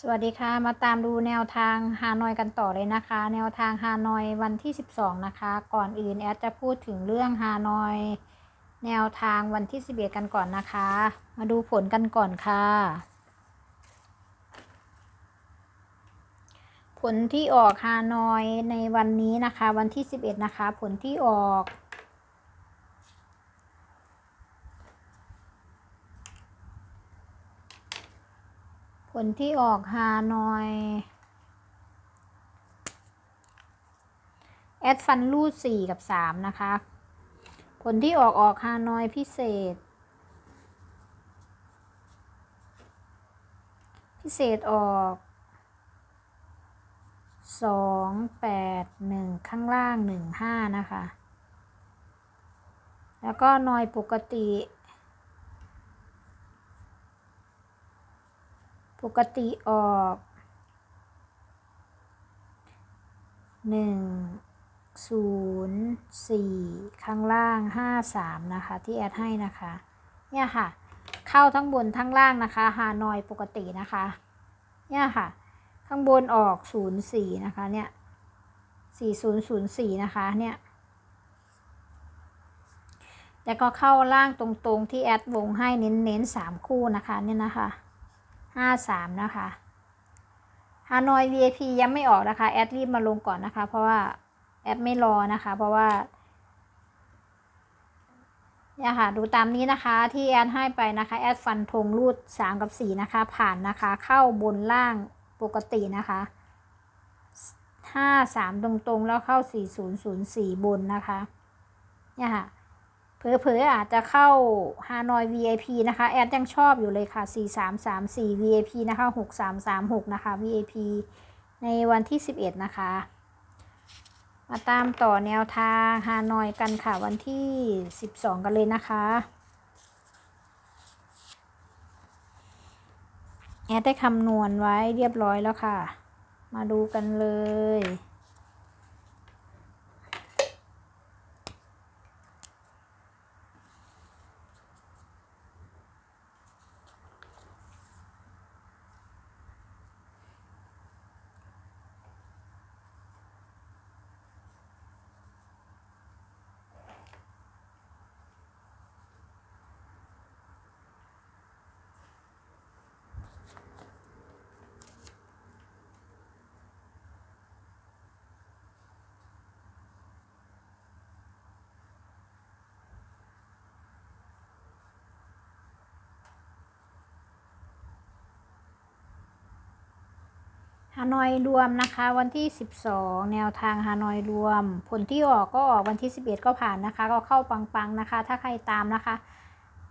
สวัสดีค่ะ มาตามดูแนวทางฮานอยกันต่อเลยนะคะ แนวทางฮานอยวันที่ 12 นะคะ ก่อนอื่นแอดจะพูดถึงเรื่องฮานอย แนวทางวันที่ 11 กันก่อนนะคะ มาดูผลกันก่อนค่ะ ผลที่ออกฮานอยในวันนี้นะคะ วันที่ 11 นะคะ ผลที่ออก ลที่ออกฮานอยแอดฟันรูดสี่กับสามนะคะ ผลที่ออกออกฮานอยพิเศษ พิเศษออกสองแปดหนึ่งข้างล่างหนึ่งห้านะคะ แล้วก็นอยปกติ ปกติออกหนึ่งศูนย์สี่ข้างล่างห้าสามนะคะ ที่แอดให้นะคะ เนี่ยค่ะ เข้าทั้งบนทั้งล่างนะคะฮานอยปกตินะคะ เนี่ยค่ะ ข้างบนออกศูนย์สี่นะคะ เนี่ยสี่ศูนย์ศูนย์สี่นะคะ เนี่ย แล้วก็เข้าล่างตรงๆที่แอดวงให้เน้นๆสามคู่นะคะ เนี่ยนะคะ ห้าสามนะคะฮานอย VIP ยังไม่ออกนะคะ แอดรีบมาลงก่อนนะคะ เพราะว่าแอดไม่รอนะคะ เพราะว่าเนี่ยค่ะ ดูตามนี้นะคะที่แอดให้ไปนะคะ แอดฟันธงรูดสามกับสี่นะคะ ผ่านนะคะ เข้าบนล่างปกตินะคะห้าสามตรงๆ แล้วเข้าสี่ศูนย์ศูนย์สี่บนนะคะ เนี่ยค่ะ เผลอๆอาจจะเข้าฮานอย VIP นะคะ แอดยังชอบอยู่เลยค่ะ 4334 VIP นะคะ 6336 นะคะ VIP ในวันที่ 11 นะคะ มาตามต่อแนวทางฮานอยกันค่ะ วันที่ 12 กันเลยนะคะ แอดได้คำนวณไว้เรียบร้อยแล้วค่ะ มาดูกันเลย ฮานอยรวมนะคะวันที่ 12 แนวทางฮานอยรวม ผลที่ออกก็ออกวันที่ 11 ก็ผ่านนะคะ ก็เข้าปังๆนะคะ ถ้าใครตามนะคะ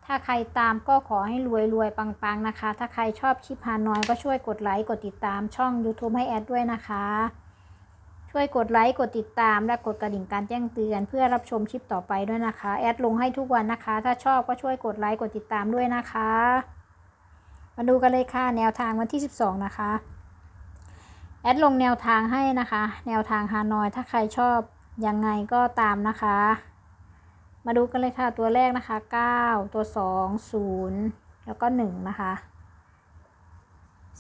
ถ้าใครตามก็ขอให้รวยรวยปังๆนะคะ ถ้าใครชอบคลิปฮานอยก็ช่วยกดไลค์กดติดตามช่อง YouTube ให้แอดด้วยนะคะ ช่วยกดไลค์กดติดตามและกดกระดิ่งการแจ้งเตือน เพื่อรับชมคลิปต่อไปด้วยนะคะแอดลงให้ทุกวันนะคะ ถ้าชอบก็ช่วยกดไลค์กดติดตามด้วยนะคะ มาดูกันเลยค่ะแนวทางวันที่ 12 นะคะ แอดลงแนวทางให้นะคะ แนวทางฮานอย ถ้าใครชอบยังไงก็ตามนะคะ มาดูกันเลยค่ะ ตัวแรกนะคะ 9 ตัว 2 0 แล้วก็ 1 นะคะ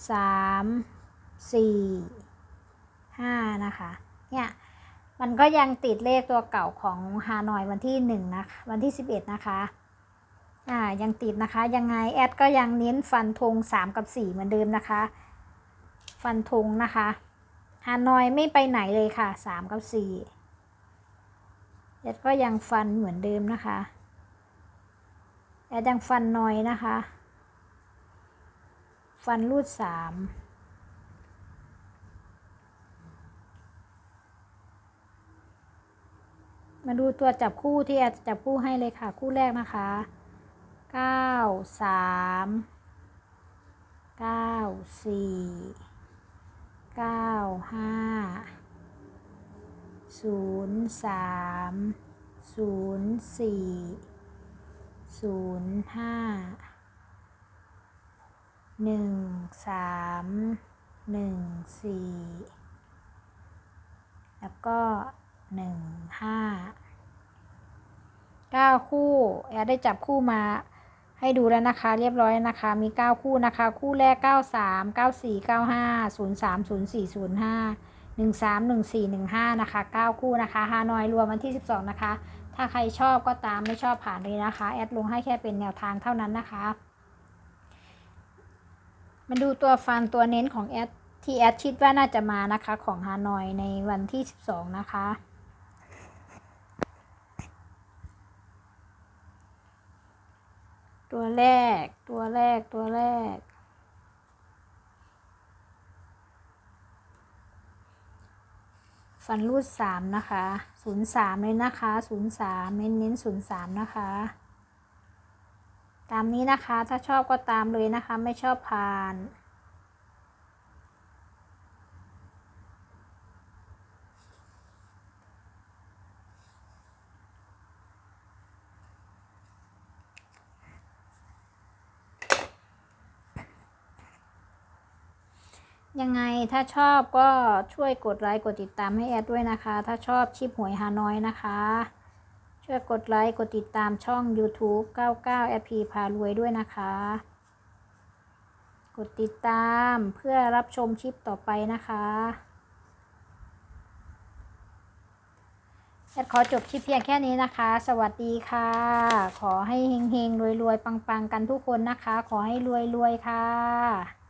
3 4 5 นะคะ เนี่ย มันก็ยังติดเลขตัวเก่าของฮานอยวันที่1นะคะวันที่ 11 นะคะอ่ายังติดนะคะ ยังไงแอดก็ยังเน้นฟันธง3 กับ 4 เหมือนเดิมนะคะ ฟันธงนะคะฮานอยไม่ไปไหนเลยค่ะสามกับสี่แอดก็ยังฟันเหมือนเดิมนะคะแอดยังฟันนอยนะคะ ฟันรูดสามมาดูตัวจับคู่ที่แอดจับคู่ให้เลยค่ะ คู่แรกนะคะเก้าสามเก้าสี่ เก้าห้าศูนย์สามศูนย์สี่ศูนย์ห้าหนึ่งสามหนึ่งสี่แล้วก็หนึ่งห้าเก้าคู่แอดได้จับคู่มา ให้ดูแล้วนะคะ เรียบร้อยนะคะ มี 9 คู่นะคะ คู่แรก 93 94 95 03 04 05 13 14 15 นะคะ 9 คู่นะคะฮานอยรวมวันที่ 12 นะคะ ถ้าใครชอบก็ตามไม่ชอบผ่านเลยนะคะ แอดลงให้แค่เป็นแนวทางเท่านั้นนะคะ มาดูตัวฟันตัวเน้นของแอดที่แอดคิดว่าน่าจะมานะคะของฮานอยในวันที่ 12 นะคะ ตัวแรก ตัวแรก ตัวแรก ฟันรูดสามนะคะศูนย์สามเลยนะคะศูนย์สามเน้นเน้นศูนย์สามนะคะ ตามนี้นะคะ ถ้าชอบก็ตามเลยนะคะ ไม่ชอบผ่าน ยังไงถ้าชอบก็ช่วยกดไลค์กดติดตามให้แอดด้วยนะคะ ถ้าชอบชิปหวยฮานอยนะคะ ช่วยกดไลค์กดติดตามช่อง YouTube 99 FP พารวยด้วยนะคะ กดติดตามเพื่อรับชมคลิปต่อไปนะคะแอดขอจบคลิปเพียงแค่นี้นะคะ สวัสดีค่ะ ขอให้เฮงๆรวยๆ ปังๆ กันทุกคนนะคะ ขอให้รวยๆ ค่ะ